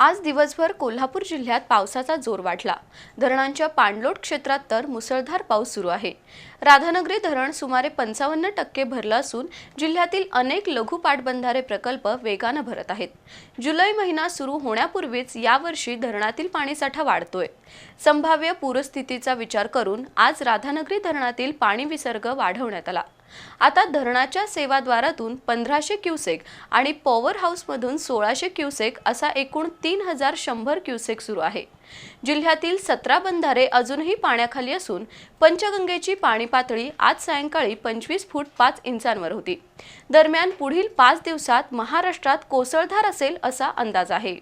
आज दिवसभर कोल्हापूर जिल्ह्यात पावसाचा जोर वाढला. धरणांच्या पाणलोट क्षेत्रात तर मुसळधार पाऊस सुरू आहे. राधानगरी धरण सुमारे पंचावन्न टक्के भरलं असून जिल्ह्यातील अनेक लघु पाटबंधारे प्रकल्प वेगानं भरत आहेत. जुलै महिना सुरू होण्यापूर्वीच यावर्षी धरणातील पाणीसाठा वाढतोय. संभाव्य पूरस्थितीचा विचार करून आज राधानगरी धरणातील पाणी विसर्ग वाढवण्यात आला. आता धरणाच्या सेवाद्वारातून पंधराशे क्युसेक आणि पॉवर हाऊसमधून सोळाशे क्युसेक असा एकूण तीन हजार शंभर क्युसेक सुरू आहे. जिल्ह्यातील सतरा बंधारे अजूनही पाण्याखाली असून पंचगंगेची पाणी पातळी आज सायंकाळी पंचवीस फूट पाच इंचांवर होती. दरम्यान पुढील पाच दिवसात महाराष्ट्रात कोसळधार असेल असा अंदाज आहे.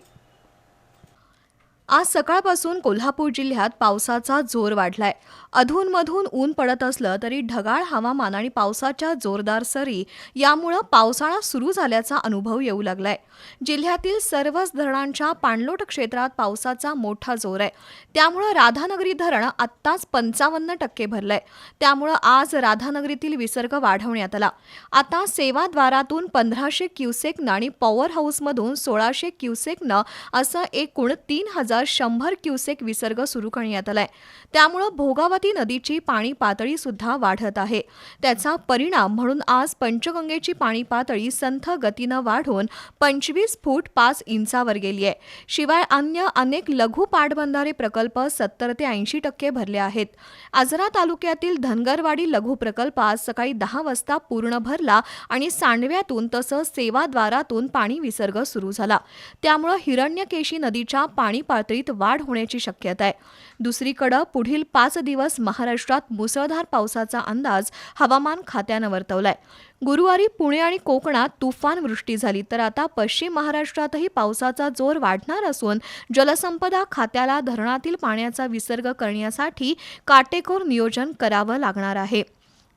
आज सकाळपासून कोल्हापूर जिल्ह्यात पावसाचा जोर वाढलाय. अधूनमधून ऊन पडत असलं तरी ढगाळ हवामान आणि पावसाच्या जोरदार सरी यामुळं पावसाळा सुरू झाल्याचा अनुभव येऊ लागलाय. जिल्ह्यातील सर्वच धरणांच्या पाणलोट क्षेत्रात पावसाचा मोठा जोर आहे. त्यामुळं राधानगरी धरण आत्ताच पंचावन्न टक्के भरलंय. त्यामुळं आज राधानगरीतील विसर्ग वाढवण्यात आला. आता सेवाद्वारातून पंधराशे क्युसेकनं आणि पॉवर हाऊसमधून सोळाशे क्युसेकनं असं एकूण तीन हजार शंभर क्युसेक विसर्ग सुरू करण्यात आलाय. त्यामुळं भोगावती नदीची पाणी पातळी सुद्धा वाढत आहे. त्याचा परिणाम म्हणून आज पंचगंगेची पाणी पातळी संथ गतीनं वाढून पंचवीस फूट पाच इंचावर गेली आहे. शिवाय अन्य अनेक लघु पाटबंधारे प्रकल्प सत्तर ते ऐंशी टक्के भरले आहेत. आजरा तालुक्यातील धनगरवाडी लघु प्रकल्प आज सकाळी दहा वाजता पूर्ण भरला आणि सांडव्यातून तसंच सेवाद्वारातून पाणी विसर्ग सुरू झाला. त्यामुळं हिरण्यकेशी नदीच्या पाणी पातळी पातळीत वाढ होण्याची शक्यता आहे. दुसरीकडं पुढील पाच दिवस महाराष्ट्रात मुसळधार पावसाचा अंदाज हवामान खात्यानं वर्तवलाय. गुरुवारी पुणे आणि कोकणात तुफान वृष्टी झाली तर आता पश्चिम महाराष्ट्रातही पावसाचा जोर वाढणार असून जलसंपदा खात्याला धरणातील पाण्याचा विसर्ग करण्यासाठी काटेकोर नियोजन करावं लागणार आहे.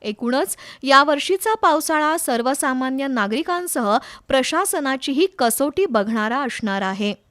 एकूणच यावर्षीचा पावसाळा सर्वसामान्य नागरिकांसह प्रशासनाचीही कसोटी बघणारा असणार आहे.